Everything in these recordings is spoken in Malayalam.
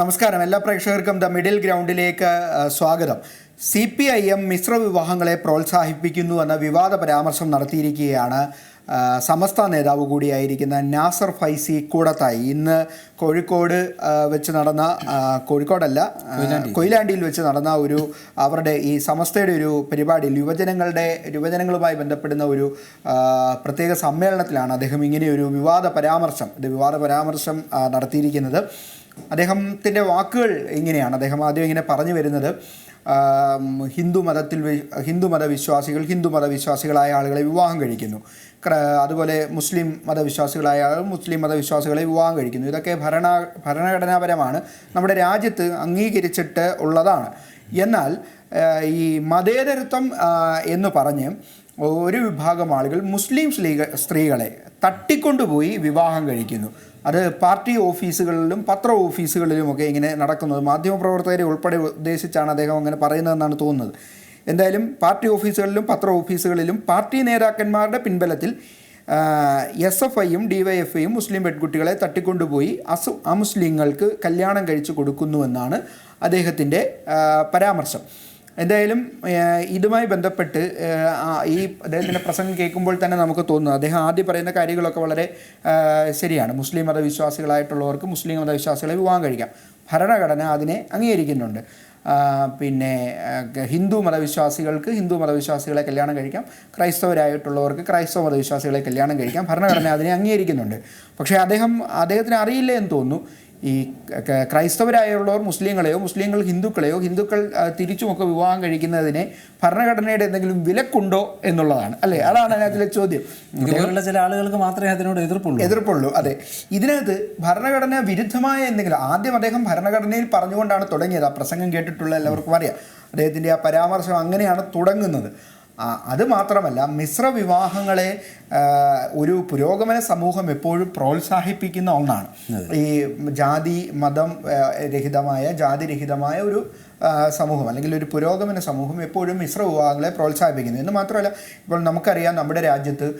നമസ്കാരം. എല്ലാ പ്രേക്ഷകർക്കും ദ മിഡിൽ ഗ്രൗണ്ടിലേക്ക് സ്വാഗതം. സി പി ഐ എം മിശ്ര വിവാഹങ്ങളെ പ്രോത്സാഹിപ്പിക്കുന്നു എന്ന വിവാദ പരാമർശം നടത്തിയിരിക്കുകയാണ് സമസ്ത നേതാവ് കൂടിയായിരിക്കുന്ന നാസർ ഫൈസി കൂടത്തായി. ഇന്ന് കോഴിക്കോട് വെച്ച് നടന്ന കോഴിക്കോടല്ല കൊയിലാണ്ടിയിൽ. വെച്ച് നടന്ന ഒരു അവരുടെ ഈ സമസ്തയുടെ ഒരു പരിപാടിയിൽ യുവജനങ്ങളുടെ യുവജനങ്ങളുമായി ബന്ധപ്പെടുന്ന ഒരു പ്രത്യേക സമ്മേളനത്തിലാണ് അദ്ദേഹം ഇങ്ങനെ ഒരു വിവാദ പരാമർശം ഇത് വിവാദ പരാമർശം നടത്തിയിരിക്കുന്നത്. അദ്ദേഹത്തിന്റെ വാക്കുകൾ ഇങ്ങനെയാണ്. അദ്ദേഹം ആദ്യം ഇങ്ങനെ പറഞ്ഞു വരുന്നത് ഹിന്ദു മതത്തിൽ ഹിന്ദു മതവിശ്വാസികൾ ഹിന്ദു മതവിശ്വാസികളായ ആളുകളെ വിവാഹം കഴിക്കുന്നു. അതുപോലെ മുസ്ലിം മതവിശ്വാസികളായ ആളുകൾ മുസ്ലിം മതവിശ്വാസികളെ വിവാഹം കഴിക്കുന്നു. ഇതൊക്കെ ഭരണ ഭരണഘടനാപരമാണ്. നമ്മുടെ രാജ്യത്ത് അംഗീകരിച്ചിട്ട് ഉള്ളതാണ്. എന്നാൽ ഈ മതേതരത്വം എന്ന് പറഞ്ഞ് ഒരു വിഭാഗം ആളുകൾ മുസ്ലിം സ്ത്രീക സ്ത്രീകളെ തട്ടിക്കൊണ്ടുപോയി വിവാഹം കഴിക്കുന്നു. അത് പാർട്ടി ഓഫീസുകളിലും പത്ര ഓഫീസുകളിലും ഒക്കെ ഇങ്ങനെ നടക്കുന്നത്. മാധ്യമപ്രവർത്തകരെ ഉൾപ്പെടെ ഉദ്ദേശിച്ചാണ് അദ്ദേഹം അങ്ങനെ പറയുന്നതെന്നാണ് തോന്നുന്നത്. എന്തായാലും പാർട്ടി ഓഫീസുകളിലും പത്ര ഓഫീസുകളിലും പാർട്ടി നേതാക്കന്മാരുടെ പിൻബലത്തിൽ എസ് എഫ് ഐയും ഡി വൈ എഫ് ഐയും മുസ്ലിം പെൺകുട്ടികളെ തട്ടിക്കൊണ്ടുപോയി അസു അമുസ്ലിങ്ങൾക്ക് കല്യാണം കഴിച്ചു കൊടുക്കുന്നുവെന്നാണ് അദ്ദേഹത്തിന്റെ പരാമർശം. എന്തായാലും ഇതുമായി ബന്ധപ്പെട്ട് ഈ അദ്ദേഹത്തിന്റെ പ്രസംഗം കേൾക്കുമ്പോൾ തന്നെ നമുക്ക് തോന്നുന്നു. അദ്ദേഹം ആദ്യം പറയുന്ന കാര്യങ്ങളൊക്കെ വളരെ ശരിയാണ്. മുസ്ലിം മതവിശ്വാസികളായിട്ടുള്ളവർക്ക് മുസ്ലിം മതവിശ്വാസികളെ വിവാഹം കഴിക്കാം. ഭരണഘടന അതിനെ അംഗീകരിക്കുന്നുണ്ട്. പിന്നെ ഹിന്ദു മതവിശ്വാസികൾക്ക് ഹിന്ദു മതവിശ്വാസികളെ കല്യാണം കഴിക്കാം. ക്രൈസ്തവരായിട്ടുള്ളവർക്ക് ക്രൈസ്തവ മതവിശ്വാസികളെ കല്യാണം കഴിക്കാം. ഭരണഘടന അതിനെ അംഗീകരിക്കുന്നുണ്ട്. പക്ഷേ അദ്ദേഹം അദ്ദേഹത്തിന് അറിയില്ല എന്ന് തോന്നുന്നു. ഈ ക്രൈസ്തവരായുള്ളവർ മുസ്ലിങ്ങളെയോ മുസ്ലിങ്ങൾ ഹിന്ദുക്കളെയോ ഹിന്ദുക്കൾ തിരിച്ചുമൊക്കെ വിവാഹം കഴിക്കുന്നതിനെ ഭരണഘടനയുടെ എന്തെങ്കിലും വിലക്കുണ്ടോ എന്നുള്ളതാണ്. അല്ലേ? അതാണ് അതിനകത്തിലെ ചോദ്യം. ഇതുപോലുള്ള ചില ആളുകൾക്ക് മാത്രമേ അതിനോട് എതിർപ്പുള്ളൂ. എതിർപ്പുള്ളൂ. അതെ. ഇതിനകത്ത് ഭരണഘടന വിരുദ്ധമായ എന്തെങ്കിലും ആദ്യം അദ്ദേഹം ഭരണഘടനയിൽ പറഞ്ഞുകൊണ്ടാണ് തുടങ്ങിയത്. ആ പ്രസംഗം കേട്ടിട്ടുള്ള എല്ലാവർക്കും അറിയാം. അദ്ദേഹത്തിന്റെ ആ പരാമർശം അങ്ങനെയാണ് തുടങ്ങുന്നത്. ആ, അത് മാത്രമല്ല മിശ്ര വിവാഹങ്ങളെ ഒരു പുരോഗമന സമൂഹം എപ്പോഴും പ്രോത്സാഹിപ്പിക്കുന്ന ഒന്നാണ്. ഈ ജാതി മതം രഹിതമായ ജാതിരഹിതമായ ഒരു സമൂഹം അല്ലെങ്കിൽ ഒരു പുരോഗമന സമൂഹം എപ്പോഴും മിശ്ര വിവാഹങ്ങളെ പ്രോത്സാഹിപ്പിക്കുന്നു. എന്ന് മാത്രമല്ല ഇപ്പോൾ നമുക്കറിയാം നമ്മുടെ രാജ്യത്ത്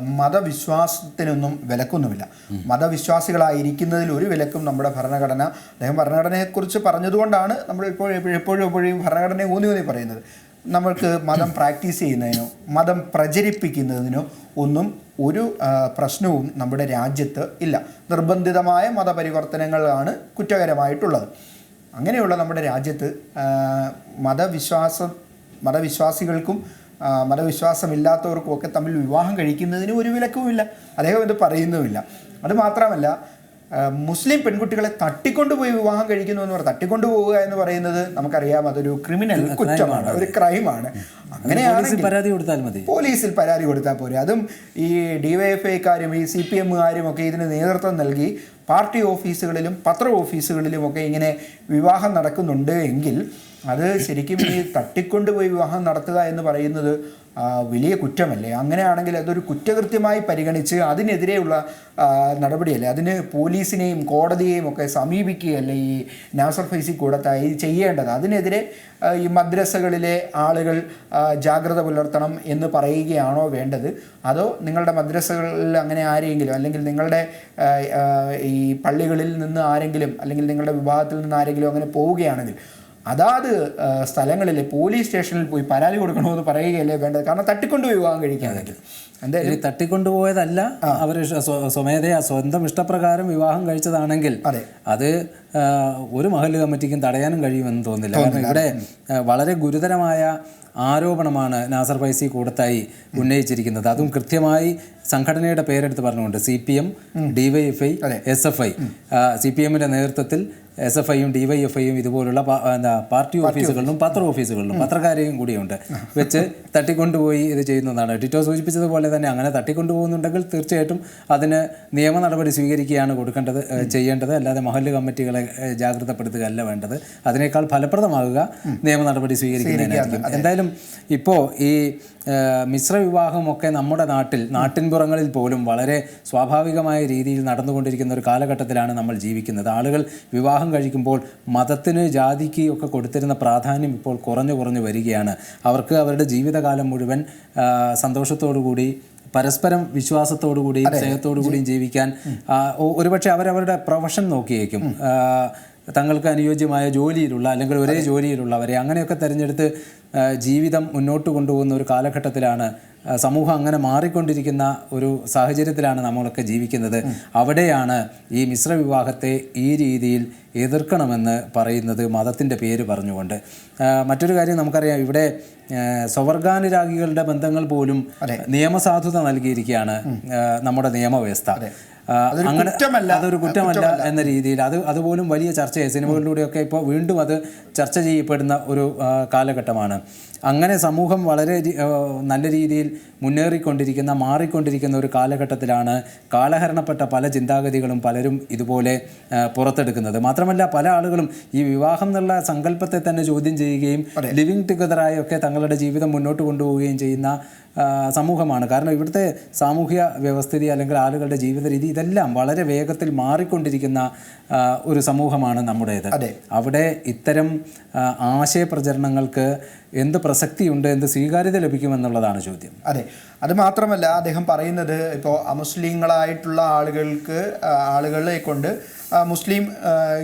മതവിശ്വാസത്തിനൊന്നും വിലക്കൊന്നുമില്ല. മതവിശ്വാസികളായിരിക്കുന്നതിൽ ഒരു വിലക്കും നമ്മുടെ ഭരണഘടന അദ്ദേഹം ഭരണഘടനയെക്കുറിച്ച് പറഞ്ഞതുകൊണ്ടാണ് നമ്മൾ ഇപ്പോഴും എപ്പോഴും എപ്പോഴും ഭരണഘടനയെ ഊന്നി ഊന്നി പറയുന്നത്. നമ്മൾക്ക് മതം പ്രാക്ടീസ് ചെയ്യുന്നതിനോ മതം പ്രചരിപ്പിക്കുന്നതിനോ ഒന്നും ഒരു പ്രശ്നവും നമ്മുടെ രാജ്യത്ത് ഇല്ല. നിർബന്ധിതമായ മതപരിവർത്തനങ്ങളാണ് കുറ്റകരമായിട്ടുള്ളത്. അങ്ങനെയുള്ള നമ്മുടെ രാജ്യത്ത് മതവിശ്വാസം മതവിശ്വാസികൾക്കും മതവിശ്വാസമില്ലാത്തവർക്കും ഒക്കെ തമ്മിൽ വിവാഹം കഴിക്കുന്നതിന് ഒരു വിലക്കുമില്ല. അദ്ദേഹം ഇത് പറയുന്നുമില്ല. അത് മാത്രമല്ല ആ, മുസ്ലിം പെൺകുട്ടികളെ തട്ടിക്കൊണ്ടുപോയി വിവാഹം കഴിക്കുന്നു എന്ന് പറഞ്ഞാൽ തട്ടിക്കൊണ്ടുപോവുക എന്ന് പറയുന്നത് നമുക്കറിയാം അതൊരു ക്രിമിനൽ കുറ്റമാണ് ഒരു ക്രൈമാണ്. അങ്ങനെയാണെങ്കിൽ പരാതി കൊടുത്താൽ മതി. പോലീസിൽ പരാതി കൊടുത്താൽ പോരെ. അതും ഈ ഡിവൈഎഫ്ഐക്കാരും ഈ സി പി എമ്മുകാരും ഒക്കെ ഇതിന് നേതൃത്വം നൽകി പാർട്ടി ഓഫീസുകളിലും പത്ര ഓഫീസുകളിലും ഒക്കെ ഇങ്ങനെ വിവാഹം നടക്കുന്നുണ്ട് എങ്കിൽ അത് ശരിക്കും ഈ തട്ടിക്കൊണ്ടുപോയി വിവാഹം നടത്തുക എന്ന് പറയുന്നത് വലിയ കുറ്റമല്ലേ? അങ്ങനെയാണെങ്കിൽ അതൊരു കുറ്റകൃത്യമായി പരിഗണിച്ച് അതിനെതിരെയുള്ള നടപടിയല്ലേ? അതിന് പോലീസിനെയും കോടതിയെയും ഒക്കെ സമീപിക്കുകയല്ലേ ഈ നാസർ ഫൈസി കൂടത്തായി ചെയ്യേണ്ടത്? അതിനെതിരെ ഈ മദ്രസകളിലെ ആളുകൾ ജാഗ്രത പുലർത്തണം എന്ന് പറയുകയാണോ വേണ്ടത്? അതോ നിങ്ങളുടെ മദ്രസകളിൽ അങ്ങനെ ആരെങ്കിലും അല്ലെങ്കിൽ നിങ്ങളുടെ ഈ പള്ളികളിൽ നിന്ന് ആരെങ്കിലും അല്ലെങ്കിൽ നിങ്ങളുടെ വിഭാഗത്തിൽ നിന്ന് ആരെങ്കിലും അങ്ങനെ പോവുകയാണെങ്കിൽ അതാത് സ്ഥലങ്ങളിൽ പോലീസ് സ്റ്റേഷനിൽ പോയി പരാതി കൊടുക്കണമെന്ന് പറയുകയല്ലേ വേണ്ടത്? കാരണം തട്ടിക്കൊണ്ടുപോയി വിവാഹം കഴിക്കുകയാണെങ്കിൽ എന്തായാലും തട്ടിക്കൊണ്ടുപോയതല്ല അവർ സ്വമേധയാ സ്വന്തം ഇഷ്ടപ്രകാരം വിവാഹം കഴിച്ചതാണെങ്കിൽ അതെ. അത് ഒരു മഹല്ല് കമ്മിറ്റിക്കും തടയാനും കഴിയുമെന്ന് തോന്നില്ല കാരണം ഇവിടെ വളരെ ഗുരുതരമായ ആരോപണമാണ് നാസർ ഫൈസി കൂടത്തായി ഉന്നയിച്ചിരിക്കുന്നത്. അതും കൃത്യമായി സംഘടനയുടെ പേരെടുത്ത് പറഞ്ഞുകൊണ്ട് C P M D Y F I S F I C P എമ്മിന്റെ നേതൃത്വത്തിൽ എസ് എഫ് ഐയും ഡി വൈ എഫ് ഐയും ഇതുപോലുള്ള എന്താ പാർട്ടി ഓഫീസുകളിലും പത്ര ഓഫീസുകളിലും പത്രക്കാരെയും കൂടിയുണ്ട്. വെച്ച് തട്ടിക്കൊണ്ടുപോയി ഇത് ചെയ്യുന്നതാണ്. ടിറ്റോ സൂചിപ്പിച്ചതുപോലെ തന്നെ അങ്ങനെ തട്ടിക്കൊണ്ടുപോകുന്നുണ്ടെങ്കിൽ തീർച്ചയായിട്ടും അതിന് നിയമ നടപടി സ്വീകരിക്കുകയാണ് കൊടുക്കേണ്ടത് ചെയ്യേണ്ടത്. അല്ലാതെ മഹല്ല് കമ്മിറ്റികളെ ഏഹ് ജാഗ്രതപ്പെടുത്തുകയല്ല വേണ്ടത്. അതിനേക്കാൾ ഫലപ്രദമാകുക നിയമ നടപടി സ്വീകരിക്കുന്നതിനായിരിക്കും. എന്തായാലും ഇപ്പോൾ ഈ മിശ്ര വിവാഹമൊക്കെ നമ്മുടെ നാട്ടിൽ നാട്ടിൻപുറങ്ങളിൽ പോലും വളരെ സ്വാഭാവികമായ രീതിയിൽ നടന്നുകൊണ്ടിരിക്കുന്ന ഒരു കാലഘട്ടത്തിലാണ് നമ്മൾ ജീവിക്കുന്നത്. ആളുകൾ വിവാഹം കഴിക്കുമ്പോൾ മതത്തിന് ജാതിക്ക് ഒക്കെ കൊടുത്തിരുന്ന പ്രാധാന്യം ഇപ്പോൾ കുറഞ്ഞു കുറഞ്ഞു വരികയാണ്. അവർക്ക് അവരുടെ ജീവിതകാലം മുഴുവൻ സന്തോഷത്തോടു കൂടി പരസ്പരം വിശ്വാസത്തോടു കൂടിയും സ്നേഹത്തോടു കൂടിയും ജീവിക്കാൻ ഒരുപക്ഷെ അവരവരുടെ പ്രൊഫഷൻ നോക്കിയേക്കും. തങ്ങൾക്ക് അനുയോജ്യമായ ജോലിയിലുള്ള അല്ലെങ്കിൽ ഒരേ ജോലിയിലുള്ളവരെ അങ്ങനെയൊക്കെ തിരഞ്ഞെടുത്ത് ജീവിതം മുന്നോട്ട് കൊണ്ടുപോകുന്ന ഒരു കാലഘട്ടത്തിലാണ് സമൂഹം അങ്ങനെ മാറിക്കൊണ്ടിരിക്കുന്ന ഒരു സാഹചര്യത്തിലാണ് നമ്മളൊക്കെ ജീവിക്കുന്നത്. അവിടെയാണ് ഈ മിശ്ര വിവാഹത്തെ ഈ രീതിയിൽ എതിർക്കണമെന്ന് പറയുന്നത് മതത്തിന്റെ പേര് പറഞ്ഞുകൊണ്ട്. മറ്റൊരു കാര്യം നമുക്കറിയാം. ഇവിടെ സ്വർഗാനുരാഗികളുടെ സ്വവർഗാനുരാഗികളുടെ ബന്ധങ്ങൾ പോലും നിയമസാധുത നൽകിയിരിക്കുകയാണ് നമ്മുടെ നിയമവ്യവസ്ഥ. അങ്ങനെ. അതൊരു കുറ്റമല്ല എന്ന രീതിയിൽ അത് അതുപോലും വലിയ ചർച്ചയായി. സിനിമകളിലൂടെയൊക്കെ ഇപ്പോൾ വീണ്ടും അത് ചർച്ച ചെയ്യപ്പെടുന്ന ഒരു കാലഘട്ടമാണ്. അങ്ങനെ സമൂഹം വളരെ നല്ല രീതിയിൽ മുന്നേറിക്കൊണ്ടിരിക്കുന്ന മാറിക്കൊണ്ടിരിക്കുന്ന ഒരു കാലഘട്ടത്തിലാണ് കാലഹരണപ്പെട്ട പല ചിന്താഗതികളും പലരും ഇതുപോലെ പുറത്തെടുക്കുന്നത്. മാത്രമല്ല പല ആളുകളും ഈ വിവാഹം എന്നുള്ള സങ്കല്പത്തെ തന്നെ ചോദ്യം ചെയ്യുകയും ലിവിങ് ടുഗദറായി ഒക്കെ തങ്ങളുടെ ജീവിതം മുന്നോട്ട് കൊണ്ടുപോവുകയും ചെയ്യുന്ന സമൂഹമാണ്. കാരണം ഇവിടുത്തെ സാമൂഹ്യ വ്യവസ്ഥിതി അല്ലെങ്കിൽ ആളുകളുടെ ജീവിത രീതി ഇതെല്ലാം വളരെ വേഗത്തിൽ മാറിക്കൊണ്ടിരിക്കുന്ന ഒരു സമൂഹമാണ് നമ്മുടേത്. അവിടെ ഇത്തരം ആശയപ്രചരണങ്ങൾക്ക് എന്ത് പ്രസക്തിയുണ്ട് എന്ത് സ്വീകാര്യത ലഭിക്കുമെന്നുള്ളതാണ് ചോദ്യം. അതെ. അത് മാത്രമല്ല അദ്ദേഹം പറയുന്നത് ഇപ്പോൾ അമുസ്ലിങ്ങളായിട്ടുള്ള ആളുകൾക്ക് ആളുകളെ കൊണ്ട് മുസ്ലിം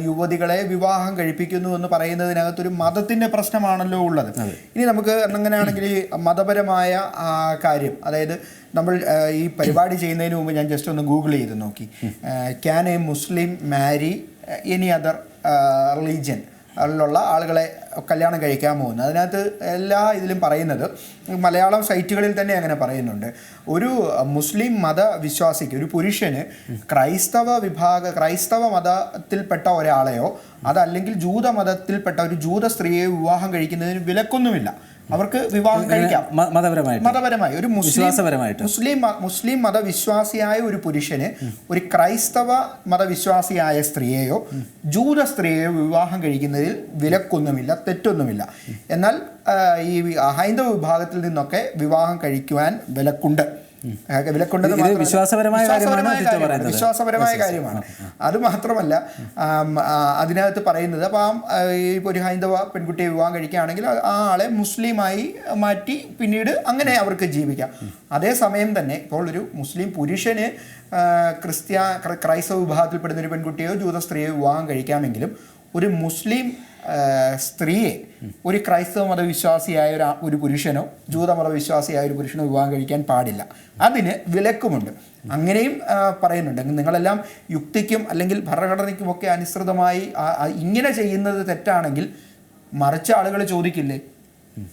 യുവതികളെ വിവാഹം കഴിപ്പിക്കുന്നു എന്ന് പറയുന്നതിനകത്തൊരു മതത്തിന്റെ പ്രശ്നമാണല്ലോ ഉള്ളത്. ഇനി നമുക്ക് അങ്ങനെയാണെങ്കിൽ ഈ മതപരമായ കാര്യം അതായത് നമ്മൾ ഈ പരിപാടി ചെയ്യുന്നതിന് മുമ്പ് ഞാൻ ജസ്റ്റ് ഒന്ന് ഗൂഗിൾ ചെയ്ത് നോക്കി. Can a Muslim marry any other religion? ുള്ള ആളുകളെ കല്യാണം കഴിക്കാൻ പോകുന്നത് അതിനകത്ത് എല്ലാ ഇതിലും പറയുന്നത് മലയാളം സൈറ്റുകളിൽ തന്നെ അങ്ങനെ പറയുന്നുണ്ട്. ഒരു മുസ്ലിം മത വിശ്വാസിക്ക് ഒരു പുരുഷന് ക്രൈസ്തവ വിഭാഗ ക്രൈസ്തവ മതത്തിൽപ്പെട്ട ഒരാളെയോ അതല്ലെങ്കിൽ ജൂത മതത്തിൽപ്പെട്ട ഒരു ജൂത സ്ത്രീയെ വിവാഹം കഴിക്കുന്നതിന് വിലക്കൊന്നുമില്ല. അവർക്ക് വിവാഹം കഴിക്കാം. മതപരമായി. ഒരു മുസ്ലിം വിശ്വാസപരമായിട്ട്. മുസ്ലിം മുസ്ലിം മതവിശ്വാസിയായ ഒരു പുരുഷന് ഒരു ക്രൈസ്തവ മതവിശ്വാസിയായ സ്ത്രീയെയോ ജൂത സ്ത്രീയെയോ വിവാഹം കഴിക്കുന്നതിൽ വിലക്കൊന്നുമില്ല തെറ്റൊന്നുമില്ല. എന്നാൽ ഈ ഹൈന്ദവ വിഭാഗത്തിൽ നിന്നൊക്കെ വിവാഹം കഴിക്കുവാൻ വിലക്കുണ്ട്. ആ, വിലക്കുണ്ടെന്ന് വിശ്വാസപരമായ കാര്യമാണ് വിശ്വാസപരമായ കാര്യമാണ്. അത് മാത്രമല്ല അതിനകത്ത് പറയുന്നത് ആ ഇപ്പോൾ ഒരു ഹൈന്ദവ പെൺകുട്ടിയെ വിവാഹം കഴിക്കുകയാണെങ്കിൽ ആ- ആളെ മുസ്ലിമായി മാറ്റി പിന്നീട് അങ്ങനെ അവർക്ക് ജീവിക്കാം. അതേസമയം തന്നെ ഇപ്പോൾ ഒരു മുസ്ലിം പുരുഷന് ക്രിസ്ത്യ ക്ര- ക്രൈസ്തവ വിഭാഗത്തിൽപ്പെടുന്ന ഒരു പെൺകുട്ടിയോ ജൂത സ്ത്രീയോ വിവാഹം കഴിക്കാമെങ്കിലും ഒരു മുസ്ലിം സ്ത്രീയെ ഒരു ക്രൈസ്തവ മതവിശ്വാസിയായ ഒരു ഒരു പുരുഷനോ ജൂത മതവിശ്വാസിയായ ഒരു പുരുഷനോ വിവാഹം കഴിക്കാൻ പാടില്ല. അതിന് വിലക്കുമുണ്ട്. അങ്ങനെയും പറയുന്നുണ്ട്. നിങ്ങളെല്ലാം യുക്തിക്കും അല്ലെങ്കിൽ ഭരണഘടനയ്ക്കുമൊക്കെ അനുസൃതമായി ഇങ്ങനെ ചെയ്യുന്നത് തെറ്റാണെങ്കിൽ മറിച്ച ആളുകൾ ചോദിക്കില്ലേ?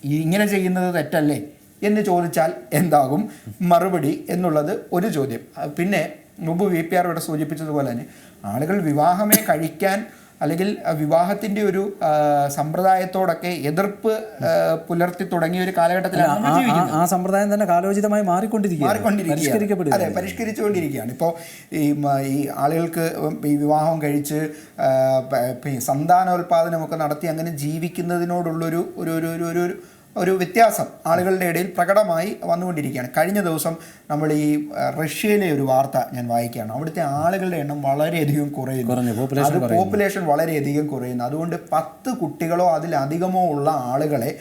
ഇങ്ങനെ ചെയ്യുന്നത് തെറ്റല്ലേ? എന്ന് ചോദിച്ചാൽ എന്താകും? മറുപടി എന്നുള്ളത് ഒരു ചോദ്യം. പിന്നെ മുമ്പ് വി പി ആർ ഇവിടെ സൂചിപ്പിച്ചതുപോലെ തന്നെ ആളുകൾ വിവാഹമേ കഴിക്കാൻ അല്ലെങ്കിൽ വിവാഹത്തിന്റെ ഒരു സമ്പ്രദായത്തോടൊക്കെ എതിർപ്പ് പുലർത്തി തുടങ്ങിയ ഒരു കാലഘട്ടത്തിലാണ് ആ- സമ്പ്രദായം തന്നെ കാലോചിതമായി മാറിക്കൊണ്ടിരിക്കുകയാണ്. അതെ പരിഷ്കരിച്ചുകൊണ്ടിരിക്കുകയാണ്. ഇപ്പോൾ ഈ ആളുകൾക്ക് ഈ വിവാഹം കഴിച്ച് ഒരു ഒരു ഒരു ഒരു സന്താനോൽപാദനമൊക്കെ നടത്തി അങ്ങനെ ജീവിക്കുന്നതിനോടുള്ളൊരു ഒരു ഒരു ഒരു ഒരു വ്യത്യാസം ആളുകളുടെ ഇടയിൽ പ്രകടമായി വന്നുകൊണ്ടിരിക്കുകയാണ്. കഴിഞ്ഞ ദിവസം നമ്മൾ ഈ റഷ്യയിലെ ഒരു വാർത്ത ഞാൻ വായിക്കുകയാണ്. അവിടുത്തെ ആളുകളുടെ എണ്ണം വളരെയധികം കുറയുന്നു. അത് പോപ്പുലേഷൻ വളരെയധികം കുറയുന്നു. അതുകൊണ്ട് പത്ത് കുട്ടികളോ അതിലധികമോ ഉള്ള ആളുകളെ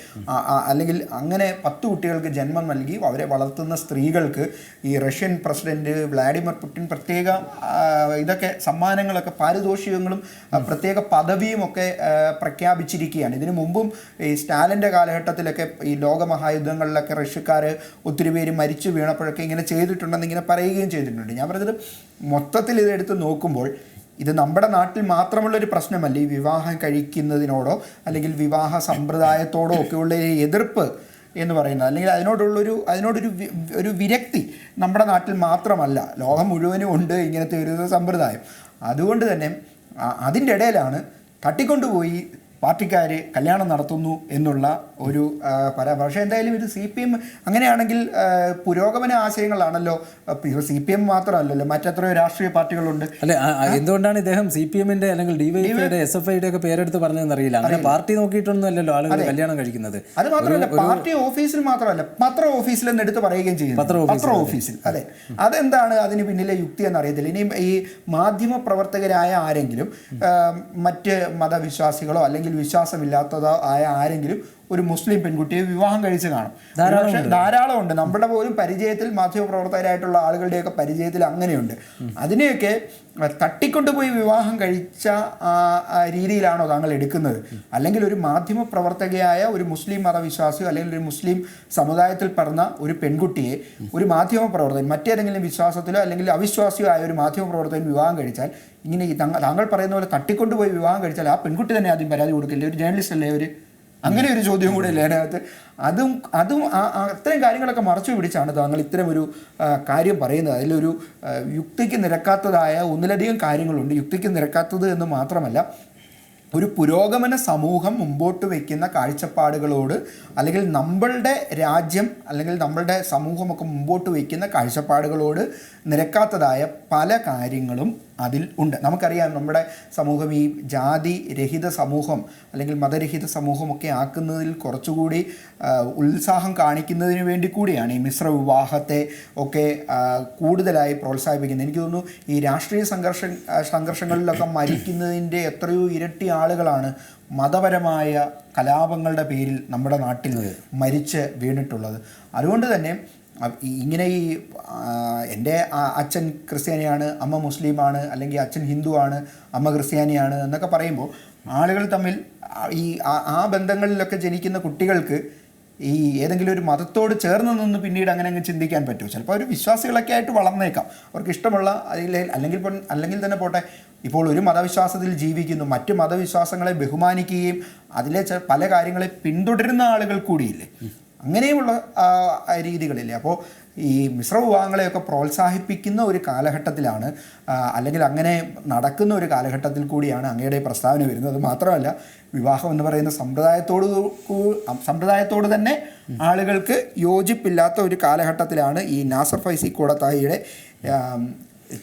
അല്ലെങ്കിൽ അങ്ങനെ പത്ത് കുട്ടികൾക്ക് ജന്മം നൽകി അവരെ വളർത്തുന്ന സ്ത്രീകൾക്ക് ഈ റഷ്യൻ പ്രസിഡന്റ് വ്ളാഡിമിർ പുടിൻ പ്രത്യേക ഇതൊക്കെ സമ്മാനങ്ങളൊക്കെ പാരിതോഷികങ്ങളും പ്രത്യേക പദവിയും ഒക്കെ പ്രഖ്യാപിച്ചിരിക്കുകയാണ്. ഇതിനു മുമ്പും ഈ സ്റ്റാലിന്റെ കാലഘട്ടത്തിലൊക്കെ ഈ ലോകമഹായുദ്ധങ്ങളിലൊക്കെ റഷ്യക്കാർ ഒത്തിരി പേര് മരിച്ചു വീണപ്പോഴൊക്കെ ഇങ്ങനെ ചെയ്തിട്ടുണ്ടെന്ന് ഇങ്ങനെ പറയുകയും ചെയ്തിട്ടുണ്ട്. ഞാൻ പറഞ്ഞത് മൊത്തത്തിൽ ഇതെടുത്ത് നോക്കുമ്പോൾ ഇത് നമ്മുടെ നാട്ടിൽ മാത്രമുള്ളൊരു പ്രശ്നമല്ല. ഈ വിവാഹം കഴിക്കുന്നതിനോടോ അല്ലെങ്കിൽ വിവാഹ സമ്പ്രദായത്തോടോ ഒക്കെയുള്ള എതിർപ്പ് എന്ന് പറയുന്നത്. അല്ലെങ്കിൽ അതിനോടുള്ളൊരു അതിനോടൊരു ഒരു വിരക്തി നമ്മുടെ നാട്ടിൽ മാത്രമല്ല. ലോകം മുഴുവനും ഉണ്ട് ഇങ്ങനത്തെ ഒരു സമ്പ്രദായം. അതുകൊണ്ട് തന്നെ അതിന്റെ ഇടയിലാണ് തട്ടിക്കൊണ്ടുപോയി പാർട്ടിക്കാർ കല്യാണം നടത്തുന്നു എന്നുള്ള ഒരു പരാമർശം പക്ഷേ എന്തായാലും ഇത് സി പി എം അങ്ങനെയാണെങ്കിൽ പുരോഗമന ആശയങ്ങളാണല്ലോ. സി പി എം മാത്രമല്ലല്ലോ മറ്റെത്രയോ രാഷ്ട്രീയ പാർട്ടികളുണ്ട്. അല്ലെ എന്തുകൊണ്ടാണ് ഇദ്ദേഹം സി പി എമ്മിന്റെ അല്ലെങ്കിൽ ഡിവൈഎഫ്ഐയുടെ എസ് എഫ് ഐയുടെ ഒക്കെ പേരെടുത്ത് പറഞ്ഞതെന്ന് അറിയില്ല. അങ്ങനെ പാർട്ടി നോക്കിയിട്ടൊന്നും അല്ലല്ലോ ആളുകൾ കല്യാണം കഴിക്കുന്നത്. അത് മാത്രമല്ല പാർട്ടി ഓഫീസിൽ മാത്രമല്ല പത്ര ഓഫീസിൽ നിന്ന് എടുത്ത് പറയുകയും ചെയ്യും പത്ര ഓഫീസിൽ അതെ. അതെന്താണ് അതിന് പിന്നിലെ യുക്തി എന്ന് അറിയത്തില്ല ഇനി ഈ മാധ്യമ പ്രവർത്തകരായ ആരെങ്കിലും മറ്റ് മതവിശ്വാസികളോ അല്ലെങ്കിൽ വിശ്വാസമില്ലാത്തതോ ആയ ആരെങ്കിലും ഒരു മുസ്ലിം പെൺകുട്ടിയെ വിവാഹം കഴിച്ച് കാണും. പക്ഷേ ധാരാളം ഉണ്ട്. നമ്മുടെ പോലും പരിചയത്തിൽ മാധ്യമപ്രവർത്തകരായിട്ടുള്ള ആളുകളുടെയൊക്കെ പരിചയത്തിൽ അങ്ങനെയുണ്ട്. അതിനെയൊക്കെ തട്ടിക്കൊണ്ടുപോയി വിവാഹം കഴിച്ച രീതിയിലാണോ താങ്കൾ എടുക്കുന്നത്? അല്ലെങ്കിൽ ഒരു മാധ്യമ പ്രവർത്തകയായ ഒരു മുസ്ലിം മതവിശ്വാസിയോ അല്ലെങ്കിൽ ഒരു മുസ്ലിം സമുദായത്തിൽ പറഞ്ഞ ഒരു പെൺകുട്ടിയെ ഒരു മാധ്യമ പ്രവർത്തകൻ മറ്റേതെങ്കിലും വിശ്വാസത്തിലോ അല്ലെങ്കിൽ അവിശ്വാസിയോ ആയ ഒരു മാധ്യമ പ്രവർത്തകൻ വിവാഹം കഴിച്ചാൽ ഇങ്ങനെ താങ്കൾ പറയുന്ന പോലെ തട്ടിക്കൊണ്ടുപോയി വിവാഹം കഴിച്ചാൽ ആ പെൺകുട്ടി തന്നെ ആദ്യം പരാതി കൊടുക്കില്ലേ? ഒരു ജേർണലിസ്റ്റ് അല്ലേ ഒരു അങ്ങനെ ഒരു ചോദ്യം കൂടെ ഇല്ലേ അതിനകത്ത്? അതും അതും അത്തരം കാര്യങ്ങളൊക്കെ മറച്ചു പിടിച്ചാണ് താങ്കൾ ഇത്തരം ഒരു കാര്യം പറയുന്നത്. അതിലൊരു യുക്തിക്ക് നിരക്കാത്തതായ ഒന്നിലധികം കാര്യങ്ങളുണ്ട്. യുക്തിക്ക് നിരക്കാത്തത് എന്ന് മാത്രമല്ല ഒരു പുരോഗമന സമൂഹം മുമ്പോട്ട് വയ്ക്കുന്ന കാഴ്ചപ്പാടുകളോട് അല്ലെങ്കിൽ നമ്മളുടെ രാജ്യം അല്ലെങ്കിൽ നമ്മളുടെ സമൂഹമൊക്കെ മുമ്പോട്ട് വയ്ക്കുന്ന കാഴ്ചപ്പാടുകളോട് നിരക്കാത്തതായ പല കാര്യങ്ങളും അതിൽ ഉണ്ട്. നമുക്കറിയാം നമ്മുടെ സമൂഹം ഈ ജാതി രഹിത സമൂഹം അല്ലെങ്കിൽ മതരഹിത സമൂഹമൊക്കെ ആക്കുന്നതിൽ കുറച്ചുകൂടി ഉത്സാഹം കാണിക്കുന്നതിന് വേണ്ടി കൂടിയാണ് ഈ മിശ്ര വിവാഹത്തെ ഒക്കെ കൂടുതലായി പ്രോത്സാഹിപ്പിക്കുന്നത്. എനിക്ക് തോന്നുന്നു ഈ രാഷ്ട്രീയ സംഘർഷ സംഘർഷങ്ങളിലൊക്കെ മരിക്കുന്നതിന്റെ എത്രയോ ഇരട്ടി ആളുകളാണ് മതപരമായ കലാപങ്ങളുടെ പേരിൽ നമ്മുടെ നാട്ടിൽ മരിച്ച് വീണിട്ടുള്ളത്. അതുകൊണ്ട് തന്നെ ഇങ്ങനെ ഈ എന്റെ അച്ഛൻ ക്രിസ്ത്യാനിയാണ് അമ്മ മുസ്ലിമാണ് അല്ലെങ്കിൽ അച്ഛൻ ഹിന്ദുവാണ് അമ്മ ക്രിസ്ത്യാനിയാണ് എന്നൊക്കെ പറയുമ്പോൾ ആളുകൾ തമ്മിൽ ഈ ആ- ബന്ധങ്ങളിലൊക്കെ ജനിക്കുന്ന കുട്ടികൾക്ക് ഈ ഏതെങ്കിലും ഒരു മതത്തോട് ചേർന്ന് നിന്ന് പിന്നീട് അങ്ങനെ അങ്ങ് ചിന്തിക്കാൻ പറ്റുമോ? ചിലപ്പോൾ ഒരു വിശ്വാസികളൊക്കെ ആയിട്ട് വളർന്നേക്കാം. അവർക്ക് ഇഷ്ടമുള്ള അല്ലെങ്കിൽ അല്ലെങ്കിൽ തന്നെ പോട്ടെ ഇപ്പോൾ ഒരു മതവിശ്വാസത്തിൽ ജീവിക്കുന്നു മറ്റ് മതവിശ്വാസങ്ങളെ ബഹുമാനിക്കുകയും അതിലെ പല കാര്യങ്ങളെ പിന്തുടരുന്ന ആളുകൾ കൂടിയില്ലേ? ആ രീതികളില്ലേ. അപ്പോൾ ഈ മിശ്ര വിവാഹങ്ങളെയൊക്കെ പ്രോത്സാഹിപ്പിക്കുന്ന ഒരു കാലഘട്ടത്തിലാണ് അല്ലെങ്കിൽ അങ്ങനെ നടക്കുന്ന ഒരു കാലഘട്ടത്തിൽ കൂടിയാണ് അങ്ങയുടെ പ്രസ്താവന വരുന്നത്. മാത്രമല്ല വിവാഹം എന്ന് പറയുന്ന സമ്പ്രദായത്തോട് സമ്പ്രദായത്തോട് തന്നെ ആളുകൾക്ക് യോജിപ്പില്ലാത്ത ഒരു കാലഘട്ടത്തിലാണ് ഈ നാസർ ഫൈസി കൂടത്തായിയുടെ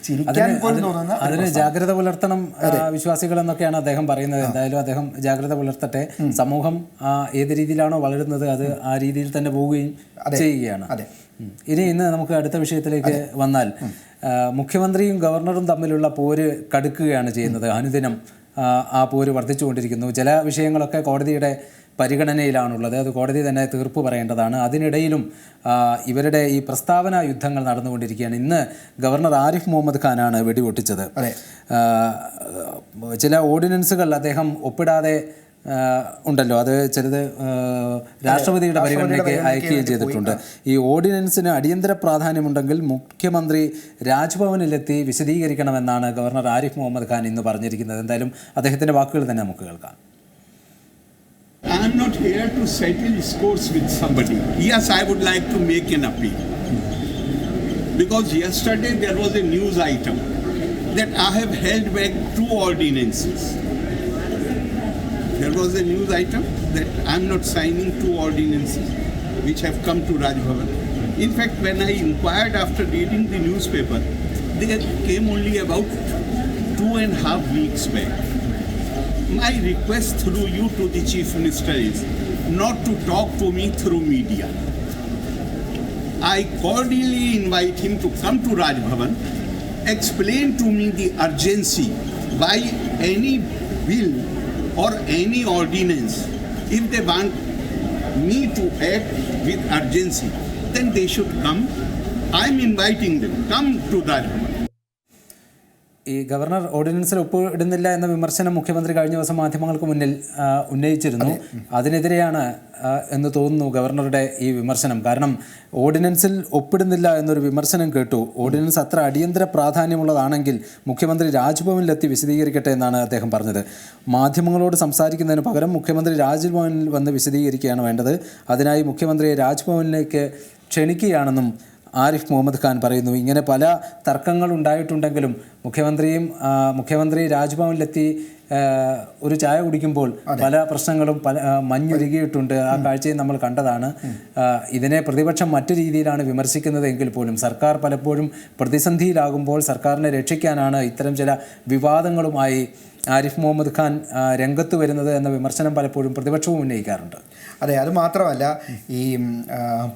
ചിരിക്കാൻ പോലും തോന്നുന്ന ഒരു അതിന് ജാഗ്രത പുലർത്തണം വിശ്വാസികൾ എന്നൊക്കെയാണ് അദ്ദേഹം പറയുന്നത്. എന്തായാലും അദ്ദേഹം ജാഗ്രത പുലർത്തട്ടെ. സമൂഹം ഏത് രീതിയിലാണോ വളരുന്നത് അത് ആ രീതിയിൽ തന്നെ പോവുകയും ചെയ്യുകയാണ്. ഇനി ഇന്ന് നമുക്ക് അടുത്ത വിഷയത്തിലേക്ക് വന്നാൽ മുഖ്യമന്ത്രിയും ഗവർണറും തമ്മിലുള്ള പോര് കടുക്കുകയാണ് ചെയ്യുന്നത്. അനുദിനം ആ, ആ പോര് വർദ്ധിച്ചുകൊണ്ടിരിക്കുന്നു. ചില വിഷയങ്ങളൊക്കെ കോടതിയുടെ പരിഗണനയിലാണുള്ളത്. അത് കോടതി തന്നെ തീർപ്പ് പറയേണ്ടതാണ്. അതിനിടയിലും ഇവരുടെ ഈ പ്രസ്താവന യുദ്ധങ്ങൾ നടന്നുകൊണ്ടിരിക്കുകയാണ്. ഇന്ന് ഗവർണർ ആരിഫ് മുഹമ്മദ് ഖാനാണ് വെടിപൊട്ടിച്ചത്. ചില ഓർഡിനൻസുകൾ അദ്ദേഹം ഒപ്പിടാതെ ഉണ്ടല്ലോ. അത് ചിലത് രാഷ്ട്രപതിയുടെ പരിഗണനയ്ക്ക് അയക്കുകയും ചെയ്തിട്ടുണ്ട്. ഈ ഓർഡിനൻസിന് അടിയന്തര പ്രാധാന്യമുണ്ടെങ്കിൽ മുഖ്യമന്ത്രി രാജ്ഭവനിലെത്തി വിശദീകരിക്കണമെന്നാണ് ഗവർണർ ആരിഫ് മുഹമ്മദ് ഖാൻ ഇന്ന് പറഞ്ഞിരിക്കുന്നത്. എന്തായാലും അദ്ദേഹത്തിന്റെ വാക്കുകൾ തന്നെ നമുക്ക് കേൾക്കാം. I am not here to settle scores with somebody. Yes, I would like to make an appeal. Because yesterday there was a news item that I have held back two ordinances. There was a news item that I am not signing two ordinances which have come to Raj Bhavan. In fact, when I inquired after reading the newspaper, they came only about two and a half weeks back. My request through you to the Chief Minister is not to talk to me through media. I cordially invite him to come to Raj Bhavan, explain to me the urgency why any bill or any ordinance, if they want me to act with urgency, then they should come. I'm inviting them. Come to Raj Bhavan. ഈ ഗവർണർ ഓർഡിനൻസിൽ ഒപ്പിടുന്നില്ല എന്ന വിമർശനം മുഖ്യമന്ത്രി കഴിഞ്ഞ ദിവസം മാധ്യമങ്ങൾക്ക് മുന്നിൽ ഉന്നയിച്ചിരുന്നു. അതിനെതിരെയാണ് എന്ന് തോന്നുന്നു ഗവർണറുടെ ഈ വിമർശനം. കാരണം ഓർഡിനൻസിൽ ഒപ്പിടുന്നില്ല എന്നൊരു വിമർശനം കേട്ടു. ഓർഡിനൻസ് അത്ര അടിയന്തര പ്രാധാന്യമുള്ളതാണെങ്കിൽ മുഖ്യമന്ത്രി രാജ്ഭവനിലെത്തി വിശദീകരിക്കട്ടെ എന്നാണ് അദ്ദേഹം പറഞ്ഞത്. മാധ്യമങ്ങളോട് സംസാരിക്കുന്നതിന് പകരം മുഖ്യമന്ത്രി രാജ്ഭവനിൽ വന്ന് വിശദീകരിക്കുകയാണ് വേണ്ടത്. അതിനായി മുഖ്യമന്ത്രിയെ രാജ്ഭവനിലേക്ക് ക്ഷണിക്കുകയാണെന്നും ആരിഫ് മുഹമ്മദ് ഖാൻ പറയുന്നു ഇങ്ങനെ പല തർക്കങ്ങൾ ഉണ്ടായിട്ടുണ്ടെങ്കിലും മുഖ്യമന്ത്രിയും മുഖ്യമന്ത്രി രാജ്ഭവനിലെത്തി ഒരു ചായ കുടിക്കുമ്പോൾ പല പ്രശ്നങ്ങളും പല മഞ്ഞുരുകിയിട്ടുണ്ട്. ആ കാഴ്ചയും നമ്മൾ കണ്ടതാണ്. ഇതിനെ പ്രതിപക്ഷം മറ്റു രീതിയിലാണ് വിമർശിക്കുന്നത് എങ്കിൽ പോലും സർക്കാർ പലപ്പോഴും പ്രതിസന്ധിയിലാകുമ്പോൾ സർക്കാരിനെ രക്ഷിക്കാനാണ് ഇത്തരം ചില വിവാദങ്ങളുമായി ആരിഫ് മുഹമ്മദ് ഖാൻ രംഗത്ത് വരുന്നത് എന്ന വിമർശനം പലപ്പോഴും പ്രതിപക്ഷവും ഉന്നയിക്കാറുണ്ട്. അതെ അത് മാത്രമല്ല ഈ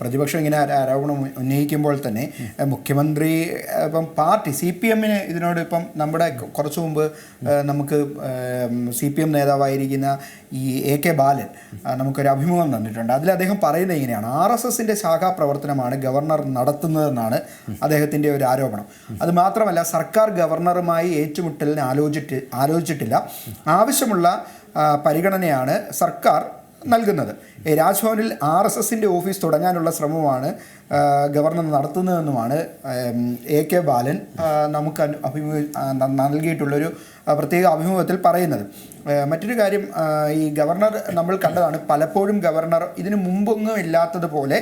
പ്രതിപക്ഷം ഇങ്ങനെ ആരോപണം ഉന്നയിക്കുമ്പോൾ തന്നെ മുഖ്യമന്ത്രി ഇപ്പം പാർട്ടി സി പി എമ്മിന് ഇതിനോട് ഇപ്പം നമ്മുടെ കുറച്ചു മുമ്പ് നമുക്ക് സി പി എം നേതാവായിരിക്കുന്ന ഈ എ കെ ബാലൻ നമുക്കൊരു അഭിമുഖം തന്നിട്ടുണ്ട്. അതിൽ അദ്ദേഹം പറയുന്നത് ഇങ്ങനെയാണ് ആർ എസ് എസിന്റെ ശാഖാ പ്രവർത്തനമാണ് ഗവർണർ നടത്തുന്നതെന്നാണ് അദ്ദേഹത്തിന്റെ ഒരു ആരോപണം. അത് മാത്രമല്ല സർക്കാർ ഗവർണറുമായി ഏറ്റുമുട്ടലിന് ആലോചിച്ചിട്ട് ആലോചിച്ചിട്ടില്ല ആവശ്യമുള്ള പരിഗണനയാണ് സർക്കാർ നൽകുന്നത്. രാജ്ഭവനിൽ ആർ എസ് എസിന്റെ ഓഫീസ് തുടങ്ങാനുള്ള ശ്രമമാണ് ഗവർണർ നടത്തുന്നതെന്നുമാണ് എ കെ ബാലൻ നമുക്ക് അഭിമുഖ നൽകിയിട്ടുള്ളൊരു പ്രത്യേക അഭിമുഖത്തിൽ പറയുന്നത്. മറ്റൊരു കാര്യം ഈ ഗവർണർ നമ്മൾ കണ്ടതാണ് പലപ്പോഴും ഗവർണർ ഇതിനു മുമ്പൊന്നും ഇല്ലാത്തതുപോലെ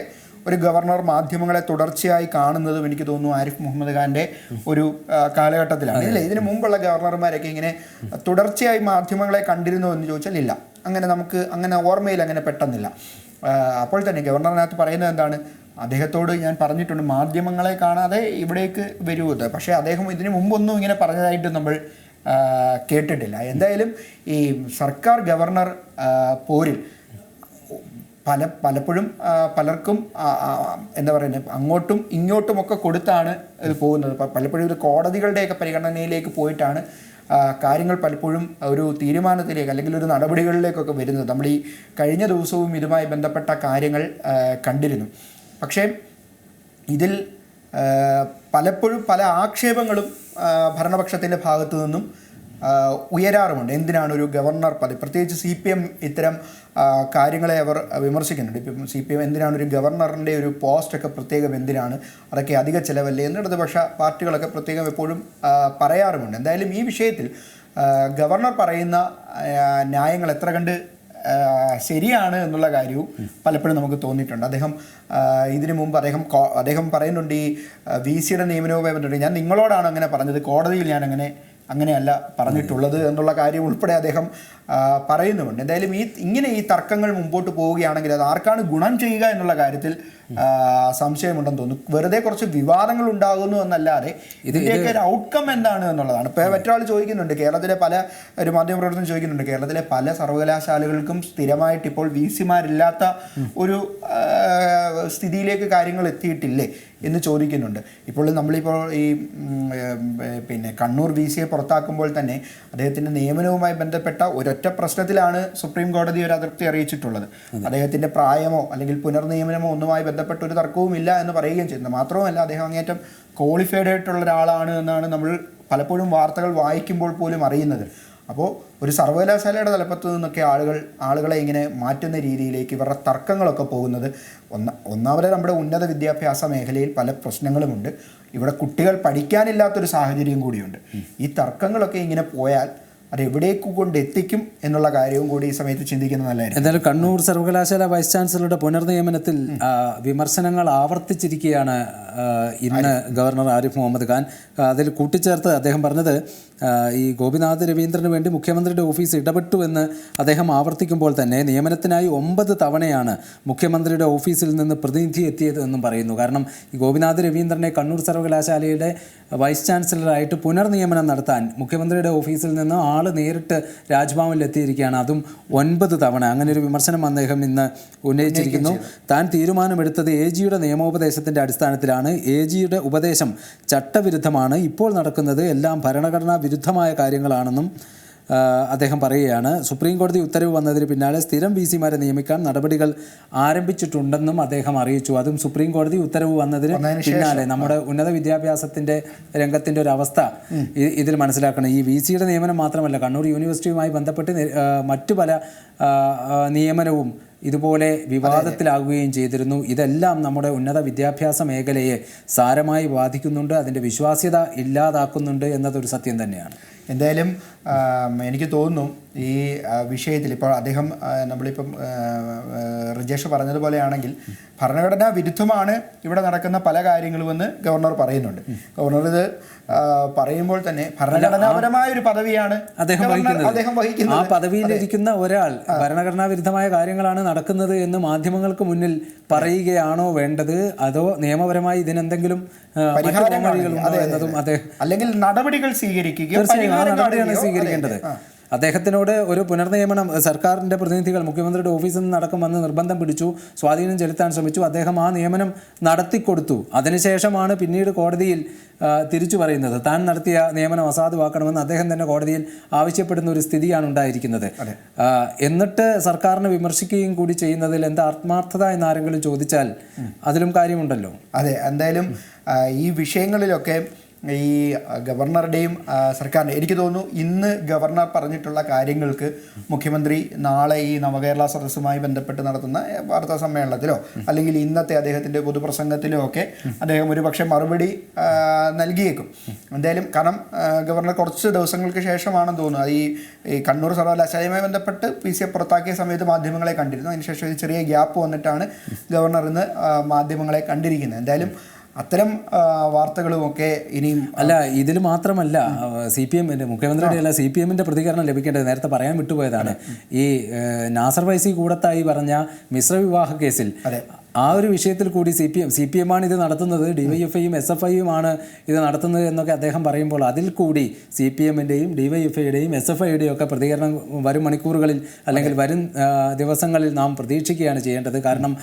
ഒരു ഗവർണർ മാധ്യമങ്ങളെ തുടർച്ചയായി കാണുന്നതും എനിക്ക് തോന്നുന്നു ആരിഫ് മുഹമ്മദ് ഖാന്റെ ഒരു കാലഘട്ടത്തിലാണ്. ഇല്ല ഇതിനു മുമ്പുള്ള ഗവർണർമാരൊക്കെ ഇങ്ങനെ തുടർച്ചയായി മാധ്യമങ്ങളെ കണ്ടിരുന്നോ എന്ന് ചോദിച്ചാൽ ഇല്ല. അങ്ങനെ നമുക്ക് അങ്ങനെ ഓർമ്മയിൽ അങ്ങനെ പെട്ടെന്നില്ല. അപ്പോൾ തന്നെ ഗവർണറിനകത്ത് പറയുന്നത് എന്താണ്? അദ്ദേഹത്തോട് ഞാൻ പറഞ്ഞിട്ടുണ്ട് മാധ്യമങ്ങളെ കാണാതെ ഇവിടേക്ക് വരുമത് പക്ഷേ അദ്ദേഹം ഇതിനു മുമ്പൊന്നും ഇങ്ങനെ പറഞ്ഞതായിട്ട് നമ്മൾ കേട്ടിട്ടില്ല. എന്തായാലും ഈ സർക്കാർ ഗവർണർ പോരിൽ പല പലപ്പോഴും പലർക്കും എന്താ പറയുന്നത് അങ്ങോട്ടും ഇങ്ങോട്ടുമൊക്കെ കൊടുത്താണ് ഇത് പോകുന്നത്. പലപ്പോഴും ഇത് കോടതികളുടെയൊക്കെ പരിഗണനയിലേക്ക് പോയിട്ടാണ് കാര്യങ്ങൾ പലപ്പോഴും ഒരു തീരുമാനത്തിലേക്ക് അല്ലെങ്കിൽ ഒരു നടപടികളിലേക്കൊക്കെ വരുന്നത്. നമ്മൾ ഈ കഴിഞ്ഞ ദിവസവും ഇതുമായി ബന്ധപ്പെട്ട കാര്യങ്ങൾ കണ്ടിരുന്നു. പക്ഷേ ഇതിൽ പലപ്പോഴും പല ആക്ഷേപങ്ങളും ഭരണപക്ഷത്തിന്റെ ഭാഗത്തു നിന്നും ഉയരാറുമുണ്ട്. എന്തിനാണ് ഒരു ഗവർണർ പദവി? പ്രത്യേകിച്ച് സി പി എം ഇത്തരം കാര്യങ്ങളെ അവർ വിമർശിക്കുന്നുണ്ട്. ഇപ്പം സി പി എം എന്തിനാണ് ഒരു ഗവർണറിന്റെ ഒരു പോസ്റ്റൊക്കെ പ്രത്യേകം എന്തിനാണ്? അതൊക്കെ അധിക ചിലവല്ലേ? എന്ന് ഇടതുപക്ഷ പാർട്ടികളൊക്കെ പ്രത്യേകം എപ്പോഴും പറയാറുമുണ്ട്. എന്തായാലും ഈ വിഷയത്തിൽ ഗവർണർ പറയുന്ന ന്യായങ്ങൾ എത്ര കണ്ട് ശരിയാണ് എന്നുള്ള കാര്യവും പലപ്പോഴും നമുക്ക് തോന്നിയിട്ടുണ്ട്. അദ്ദേഹം ഇതിനു മുമ്പ് അദ്ദേഹം അദ്ദേഹം പറയുന്നുണ്ട് ഈ വി സിയുടെ ബന്ധപ്പെട്ട് ഞാൻ നിങ്ങളോടാണ് അങ്ങനെ പറഞ്ഞത്. കോടതിയിൽ ഞാൻ അങ്ങനെ അങ്ങനെയല്ല പറഞ്ഞിട്ടുള്ളത് എന്നുള്ള കാര്യം ഉൾപ്പെടെ അദ്ദേഹം പറയുന്നുമുണ്ട്. എന്തായാലും ഈ ഇങ്ങനെ ഈ തർക്കങ്ങൾ മുമ്പോട്ട് പോവുകയാണെങ്കിൽ അത് ആർക്കാണ് ഗുണം ചെയ്യുക എന്നുള്ള കാര്യത്തിൽ സംശയമുണ്ടെന്ന് തോന്നുന്നു. വെറുതെ കുറച്ച് വിവാദങ്ങൾ ഉണ്ടാകുന്നു എന്നല്ലാതെ ഇതിന്റെയൊക്കെ ഒരു ഔട്ട്കം എന്താണ് എന്നുള്ളതാണ്. ഇപ്പോൾ മറ്റൊരാൾ ചോദിക്കുന്നുണ്ട് കേരളത്തിലെ പല ഒരു മാധ്യമപ്രവർത്തനം ചോദിക്കുന്നുണ്ട് കേരളത്തിലെ പല സർവകലാശാലകൾക്കും സ്ഥിരമായിട്ട് ഇപ്പോൾ വി സിമാരില്ലാത്ത ഒരു സ്ഥിതിയിലേക്ക് കാര്യങ്ങൾ എത്തിയിട്ടില്ലേ? എന്ന് ചോദിക്കുന്നുണ്ട്. ഇപ്പോൾ നമ്മളിപ്പോൾ ഈ പിന്നെ കണ്ണൂർ വി സിയെ പുറത്താക്കുമ്പോൾ തന്നെ അദ്ദേഹത്തിന്റെ നിയമനവുമായി ബന്ധപ്പെട്ട ഒരൊറ്റ പ്രശ്നത്തിലാണ് സുപ്രീം കോടതി ഒരു അതൃപ്തി അറിയിച്ചിട്ടുള്ളത്. അദ്ദേഹത്തിന്റെ പ്രായമോ അല്ലെങ്കിൽ പുനർനിയമനമോ ഒന്നുമായി ബന്ധപ്പെട്ട ഒരു തർക്കവുമില്ല എന്ന് പറയുകയും ചെയ്യുന്നത് മാത്രവുമല്ല അദ്ദേഹം അങ്ങേറ്റം ക്വാളിഫൈഡ് ആയിട്ടുള്ള ഒരാളാണ് എന്നാണ് നമ്മൾ പലപ്പോഴും വാർത്തകൾ വായിക്കുമ്പോൾ പോലും അറിയുന്നത്. അപ്പോൾ ഒരു സർവകലാശാലയുടെ തലപ്പത്ത് നിന്നൊക്കെ ആളുകൾ ആളുകളെ ഇങ്ങനെ മാറ്റുന്ന രീതിയിലേക്ക് ഇവരുടെ തർക്കങ്ങളൊക്കെ പോകുന്നത് ഒന്ന ഒന്നാമത് നമ്മുടെ ഉന്നത വിദ്യാഭ്യാസ മേഖലയിൽ പല പ്രശ്നങ്ങളുമുണ്ട്. ഇവിടെ കുട്ടികൾ പഠിക്കാനില്ലാത്തൊരു സാഹചര്യം കൂടിയുണ്ട്. ഈ തർക്കങ്ങളൊക്കെ ഇങ്ങനെ പോയാൽ അത് എവിടേക്ക് കൊണ്ട് എത്തിക്കും എന്നുള്ള കാര്യവും കൂടി ഈ സമയത്ത് ചിന്തിക്കുന്നത് നല്ലതായിരുന്നു എന്തായാലും കണ്ണൂർ സർവകലാശാല വൈസ് ചാൻസലറുടെ പുനർനിയമനത്തിൽ വിമർശനങ്ങൾ ആവർത്തിച്ചിരിക്കുകയാണ് ഇന്ന് ഗവർണർ ആരിഫ് മുഹമ്മദ് ഖാൻ. അതിൽ കൂട്ടിച്ചേർത്ത് അദ്ദേഹം പറഞ്ഞത് ഈ ഗോപിനാഥ് രവീന്ദ്രന് വേണ്ടി മുഖ്യമന്ത്രിയുടെ ഓഫീസ് ഇടപെട്ടു എന്ന് അദ്ദേഹം ആവർത്തിക്കുമ്പോൾ തന്നെ നിയമനത്തിനായി ഒമ്പത് തവണയാണ് മുഖ്യമന്ത്രിയുടെ ഓഫീസിൽ നിന്ന് പ്രതിനിധി എത്തിയത് എന്നും പറയുന്നു. കാരണം ഈ ഗോപിനാഥ് രവീന്ദ്രനെ കണ്ണൂർ സർവകലാശാലയുടെ വൈസ് ചാൻസലറായിട്ട് പുനർനിയമനം നടത്താൻ മുഖ്യമന്ത്രിയുടെ ഓഫീസിൽ നിന്ന് ആൾ നേരിട്ട് രാജ്ഭവനിൽ എത്തിയിരിക്കുകയാണ് അതും ഒൻപത് തവണ. അങ്ങനെ ഒരു വിമർശനം അദ്ദേഹം ഇന്ന് ഉന്നയിച്ചിരിക്കുന്നു. താൻ തീരുമാനമെടുത്തത് എ ജിയുടെ നിയമോപദേശത്തിന്റെ അടിസ്ഥാനത്തിലാണ്. എ ജിയുടെ ഉപദേശം ചട്ടവിരുദ്ധമാണ്. ഇപ്പോൾ നടക്കുന്നത് എല്ലാം ഭരണഘടനാ വിരുദ്ധമായ കാര്യങ്ങളാണെന്നും അദ്ദേഹം പറയുകയാണ് സുപ്രീം കോടതി ഉത്തരവ് വന്നതിന് പിന്നാലെ സ്ഥിരം വി സിമാരെ നിയമിക്കാൻ നടപടികൾ ആരംഭിച്ചിട്ടുണ്ടെന്നും അദ്ദേഹം അറിയിച്ചു. അതും സുപ്രീം കോടതി ഉത്തരവ് വന്നതിന് പിന്നാലെ. നമ്മുടെ ഉന്നത വിദ്യാഭ്യാസത്തിന്റെ രംഗത്തിന്റെ ഒരു അവസ്ഥ ഇതിൽ മനസ്സിലാക്കണം. ഈ വി സിയുടെ നിയമനം മാത്രമല്ല കണ്ണൂർ യൂണിവേഴ്സിറ്റിയുമായി ബന്ധപ്പെട്ട് മറ്റു പല നിയമനവും ഇതുപോലെ വിവാദത്തിലാകുകയും ചെയ്തിരുന്നു. ഇതെല്ലാം നമ്മുടെ ഉന്നത വിദ്യാഭ്യാസ മേഖലയെ സാരമായി ബാധിക്കുന്നുണ്ട് അതിന്റെ വിശ്വാസ്യത ഇല്ലാതാക്കുന്നുണ്ട് എന്നതൊരു സത്യം തന്നെയാണ്. എന്തായാലും എനിക്ക് തോന്നുന്നു ഈ വിഷയത്തിൽ ഇപ്പോൾ അദ്ദേഹം നമ്മളിപ്പം റിജേഷ് പറഞ്ഞതുപോലെയാണെങ്കിൽ ഭരണഘടനാ വിരുദ്ധമാണ് ഇവിടെ നടക്കുന്ന പല കാര്യങ്ങളുമെന്ന് ഗവർണർ പറയുന്നുണ്ട്. ഗവർണർ ഇത് പറയുമ്പോൾ തന്നെ ഭരണഘടനാപരമായ ഒരു പദവിയാണ് അദ്ദേഹം വഹിക്കുന്നത്. ആ പദവിയിലിരിക്കുന്ന ഒരാൾ ഭരണഘടനാ വിരുദ്ധമായ കാര്യങ്ങളാണ് നടക്കുന്നത് എന്ന് മാധ്യമങ്ങൾക്ക് മുന്നിൽ പറയുകയാണോ വേണ്ടത്? അതോ നിയമപരമായി ഇതിനെന്തെങ്കിലും എന്നതും അദ്ദേഹം അല്ലെങ്കിൽ നടപടികൾ സ്വീകരിക്കുക തീർച്ചയായും ആ നടപടിയാണ് സ്വീകരിക്കേണ്ടത്. അദ്ദേഹത്തിനോട് ഒരു പുനർനിയമനം സർക്കാരിന്റെ പ്രതിനിധികൾ മുഖ്യമന്ത്രിയുടെ ഓഫീസിൽ നിന്ന് അടക്കം വന്ന് നിർബന്ധം പിടിച്ചു സ്വാധീനം ചെലുത്താൻ ശ്രമിച്ചു അദ്ദേഹം ആ നിയമനം നടത്തിക്കൊടുത്തു. അതിനുശേഷമാണ് പിന്നീട് കോടതിയിൽ തിരിച്ചു പറയുന്നത്. താൻ നടത്തിയ നിയമനം അസാധുവാക്കണമെന്ന് അദ്ദേഹം തന്നെ കോടതിയിൽ ആവശ്യപ്പെടുന്ന ഒരു സ്ഥിതിയാണ് ഉണ്ടായിരിക്കുന്നത്. എന്നിട്ട് സർക്കാരിനെ വിമർശിക്കുകയും കൂടി ചെയ്യുന്നതിൽ എന്താ ആത്മാർത്ഥത എന്നാരെങ്കിലും ചോദിച്ചാൽ അതിലും കാര്യമുണ്ടല്ലോ. അതെ എന്തായാലും ഈ വിഷയങ്ങളിലൊക്കെ ഈ ഗവർണറുടെയും സർക്കാരിന്റെ എനിക്ക് തോന്നുന്നു ഇന്ന് ഗവർണർ പറഞ്ഞിട്ടുള്ള കാര്യങ്ങൾക്ക് മുഖ്യമന്ത്രി നാളെ ഈ നവകേരള സദസ്സുമായി ബന്ധപ്പെട്ട് നടത്തുന്ന വാർത്താ സമ്മേളനത്തിലോ അല്ലെങ്കിൽ ഇന്നത്തെ അദ്ദേഹത്തിന്റെ പൊതുപ്രസംഗത്തിലോ ഒക്കെ അദ്ദേഹം ഒരുപക്ഷെ മറുപടി നൽകിയേക്കും. എന്തായാലും കാരണം ഗവർണർ കുറച്ച് ദിവസങ്ങൾക്ക് ശേഷമാണെന്ന് തോന്നുന്നു. ഈ ഈ കണ്ണൂർ സർവകലാശാലയുമായി ബന്ധപ്പെട്ട് പി സി എ പുറത്താക്കിയ സമയത്ത് മാധ്യമങ്ങളെ കണ്ടിരുന്നു. അതിനുശേഷം ഒരു ചെറിയ ഗ്യാപ്പ് വന്നിട്ടാണ് ഗവർണർ ഇന്ന് മാധ്യമങ്ങളെ കണ്ടിരിക്കുന്നത്. എന്തായാലും അത്തരം വാർത്തകളുമൊക്കെ ഇനിയും അല്ല ഇതിൽ മാത്രമല്ല സി പി എമ്മിന്റെ മുഖ്യമന്ത്രിയുടെ അല്ല സി പി എമ്മിന്റെ പ്രതികരണം ലഭിക്കേണ്ടത് നേരത്തെ പറയാൻ വിട്ടുപോയതാണ്. ഈ നാസർ വൈസി കൂടത്തായി പറഞ്ഞ മിശ്ര വിവാഹ കേസിൽ ആ ഒരു വിഷയത്തിൽ കൂടി C P M C P M ആണ് ഇത് നടത്തുന്നത്. ഡിവൈഎഫ്ഐയും എസ് എഫ് ഐയും ആണ് ഇത് നടത്തുന്നത് എന്നൊക്കെ അദ്ദേഹം പറയുമ്പോൾ അതിൽ കൂടി സി പി എമ്മിന്റെയും ഡിവൈഎഫ്ഐയുടെയും എസ് എഫ് ഐയുടെയും ഒക്കെ പ്രതികരണം വരും മണിക്കൂറുകളിൽ അല്ലെങ്കിൽ വരും ദിവസങ്ങളിൽ നാം പ്രതീക്ഷിക്കുകയാണ് ചെയ്യേണ്ടത്. കാരണം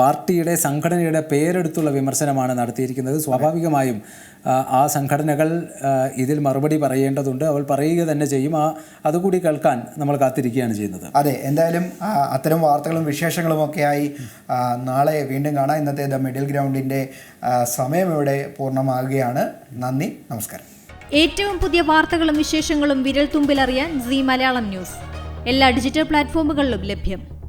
പാർട്ടിയുടെ സംഘടനയുടെ പേരെടുത്തുള്ള വിമർശനമാണ് നടത്തിയിരിക്കുന്നത്. സ്വാഭാവികമായും ആ, സംഘടനകൾ ഇതിൽ മറുപടി പറയേണ്ടതുണ്ട്. അവൾ പറയുക തന്നെ ചെയ്യും. ആ അതുകൂടി കേൾക്കാൻ നമ്മൾ കാത്തിരിക്കുകയാണ് ചെയ്യുന്നത്. അതെ എന്തായാലും അത്തരം വാർത്തകളും വിശേഷങ്ങളും ഒക്കെയായി നാളെ വീണ്ടും കാണാം. ഇന്നത്തെ ദ മിഡിൽ ഗ്രൗണ്ടിന്റെ സമയം ഇവിടെ പൂർണമാകുകയാണ്. നന്ദി നമസ്കാരം. ഏറ്റവും പുതിയ വാർത്തകളും വിശേഷങ്ങളും വിരൽ തുമ്പിലറിയാൻ സി മലയാളം ന്യൂസ്. എല്ലാ ഡിജിറ്റൽ പ്ലാറ്റ്ഫോമുകളിലും ലഭ്യം.